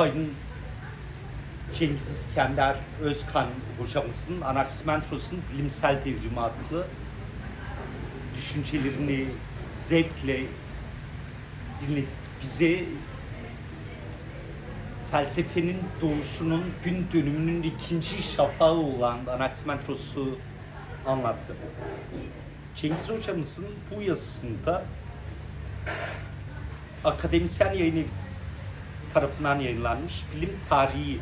Sayın Cengiz İskender Özkan hocamızın Anaximetros'un Bilimsel Devrimi adlı düşüncelerini zevkle dinledik. Bize felsefenin doğuşunun gün dönümünün ikinci şafağı olan Anaximetros'u anlattı. Cengiz hocamızın bu yazısında akademisyen yayını tarafından yayınlanmış Bilim Tarihi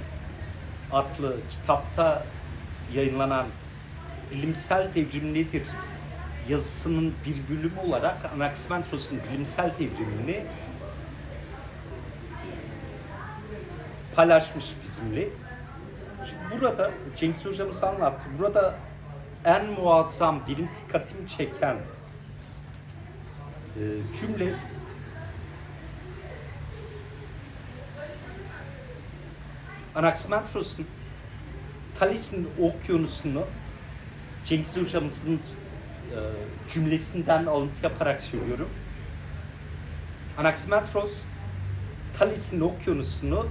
adlı kitapta yayınlanan Bilimsel Devrim Nedir yazısının bir bölümü olarak Anaximetros'un bilimsel devrimini paylaşmış bizimle. Şimdi burada Cengiz hocamız anlattı. Burada en muazzam benim dikkatimi çeken e, cümle Anaximetros'un Thales'in okyanusunu Cengiz hocamızın e, cümlesinden alıntı yaparak söylüyorum. Anaximetros Thales'in okyanusunu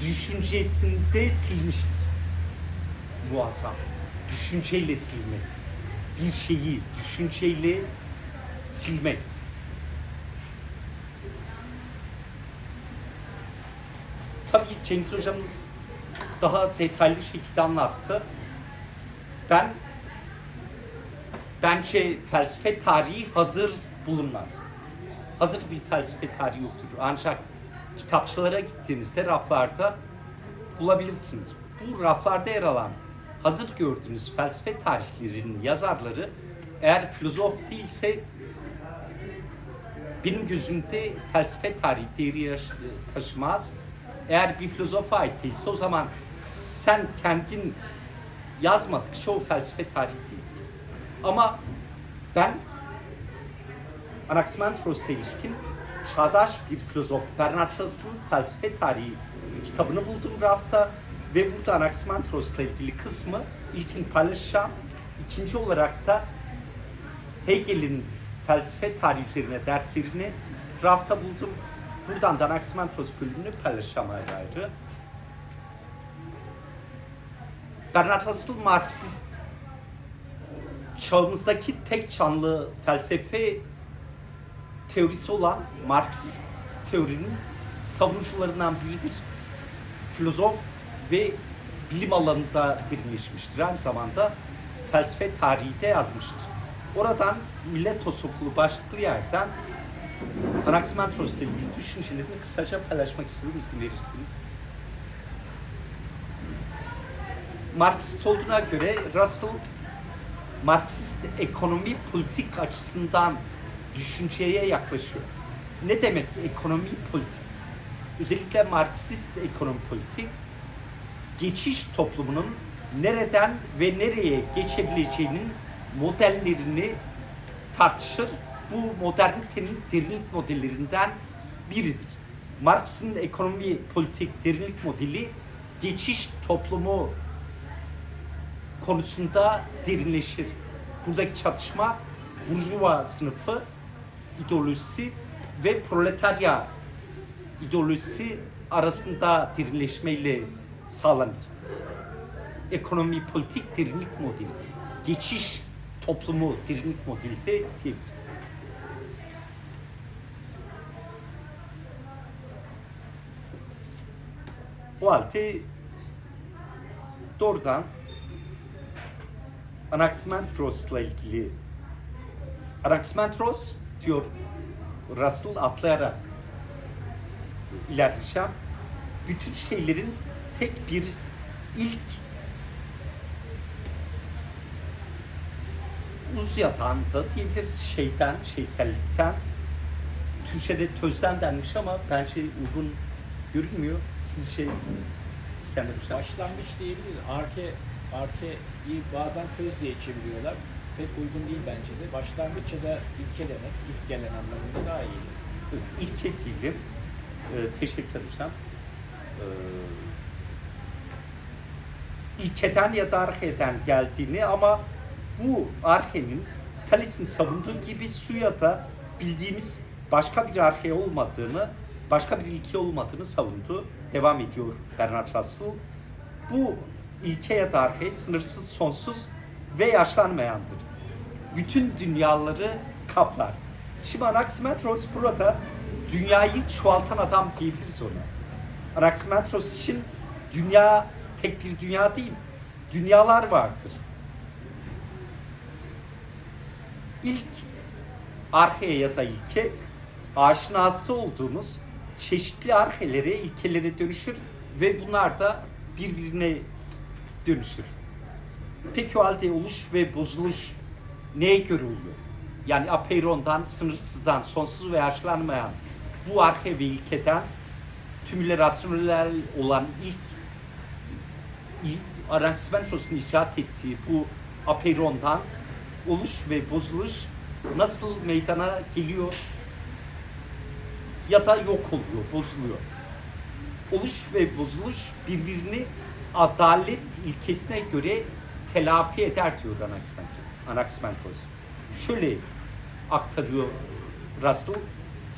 düşüncesinde silmiştir. Muazzam. Düşünceyle silmek. Bir şeyi düşünceyle silmek. Tabii Cengiz hocamız daha detaylı şekilde anlattı. Ben bence felsefe tarihi hazır bulunmaz. Hazır bir felsefe tarihi yoktur. Ancak kitapçılara gittiğinizde raflarda bulabilirsiniz. Bu raflarda yer alan hazır gördüğünüz felsefe tarihlerinin yazarları eğer filozof değilse benim gözümde felsefe tarihi değeri taşımaz. Eğer bir filozofa ait değilse o zaman sen kendin yazmadıkça o felsefe tarihi değildir. Ama ben Anaximetros'a ilişkin çağdaş bir filozof Bernard Russell'ın felsefe tarihi kitabını buldum rafta ve burada Anaximetros'la ilgili kısmı ilkin paylaşacağım. İkinci olarak da Hegel'in felsefe tarihi üzerine derslerini rafta buldum. Buradan da Anaximetros bölümünü paylaşacağım ayrı ayrı. Bernard Russell Marksist çağımızdaki tek canlı felsefe teorisi olan Marksist teorinin savunucularından biridir. Filozof ve bilim alanında derinleşmiştir. Aynı zamanda felsefe tarihi de yazmıştır. Oradan Miletos Okulu başlıklı yerden Anaximetros ile düşüncelerini kısaca paylaşmak istiyorum izin verirseniz. Marksist olduğuna göre Russell Marksist ekonomi politik açısından düşünceye yaklaşıyor. Ne demek ekonomi politik? Özellikle Marksist ekonomi politik geçiş toplumunun nereden ve nereye geçebileceğinin modellerini tartışır. Bu modernitenin derinlik modellerinden biridir. Marx'ın ekonomi politik derinlik modeli geçiş toplumu konusunda derinleşir. Buradaki çatışma burjuva sınıfı ideolojisi ve proletarya ideolojisi arasında derinleşmeyle sağlanır. Ekonomi politik derinlik modeli, geçiş toplumu derinlik modeli de diyebiliriz. O halde doğrudan Anaximetros'la ilgili Anaximetros diyor Russell atlayarak ilerleyeceğim. Bütün şeylerin tek bir ilk uz yatağında diyebiliriz şeyden, şeysellikten. Türkçe'de tözden denmiş ama bence uygun görünmüyor. Siz şey İskender Hocam. Başlangıç diyebiliriz. Arke, arkeyi bazen töz diye çeviriyorlar. Pek uygun değil bence de. Başlangıç ya da ilke demek, ilk gelen anlamında daha iyi. İlk etiyle e, teşekkür hocam. E, ilkeden ya da arheden geldiğini ama bu arhenin Thales'in savunduğu gibi suya da bildiğimiz başka bir arhe olmadığını başka bir ilke olmadığını savundu. Devam ediyor Bernard Russell. Bu ilke ya da sınırsız, sonsuz ve yaşlanmayandır. Bütün dünyaları kaplar. Şimdi Anaximandros burada dünyayı çoğaltan adam diyebiliriz ona. Anaximandros için dünya tek bir dünya değil, dünyalar vardır. İlk arhe ya da ilke aşinası olduğumuz çeşitli arhelere, ilkelere dönüşür ve bunlar da birbirine dönüşür. Peki o halde oluş ve bozuluş neye göre oluyor? Yani apeirondan, sınırsızdan, sonsuz ve yaşlanmayan bu arhe ve ilkeden tümüyle rasyonel olan ilk i- Anaximandros'un icat ettiği bu apeirondan oluş ve bozuluş nasıl meydana geliyor ya da yok oluyor, bozuluyor. Oluş ve bozuluş birbirini adalet ilkesine göre telafi eder diyor. Anaximandros. Şöyle aktarıyor Russell.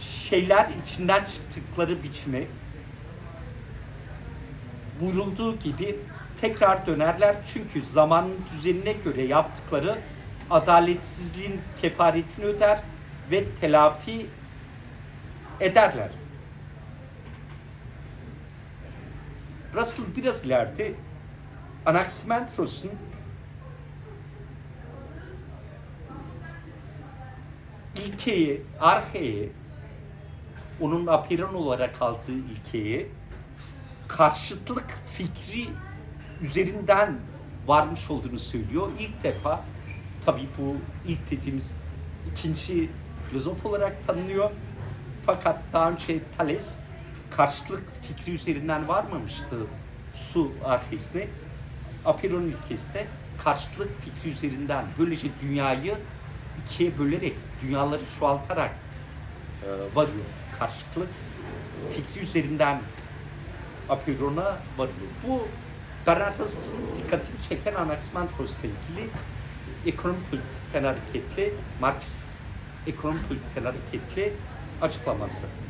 Şeyler içinden çıktıkları biçime buyurulduğu gibi tekrar dönerler çünkü zamanın düzenine göre yaptıkları adaletsizliğin kefaretini öder ve telafi ederler. Russell biraz ileride Anaximandros'un ilkeyi, arheyi, onun apiran olarak aldığı ilkeyi karşıtlık fikri üzerinden varmış olduğunu söylüyor. İlk defa tabii bu ilk dediğimiz ikinci filozof olarak tanınıyor. Fakat daha önce Thales karşıtlık fikri üzerinden varmamıştı su arhisine. Apiron ilkesinde karşıtlık fikri üzerinden böylece dünyayı ikiye bölerek, dünyaları çoğaltarak e, varıyor. Karşıtlık fikri üzerinden Apiron'a varıyor. Bu Bernard Russell'ın dikkatini çeken Anaximandros'la ilgili ekonomi politikten hareketli, Marksist ekonomi politikten hareketli açıklaması.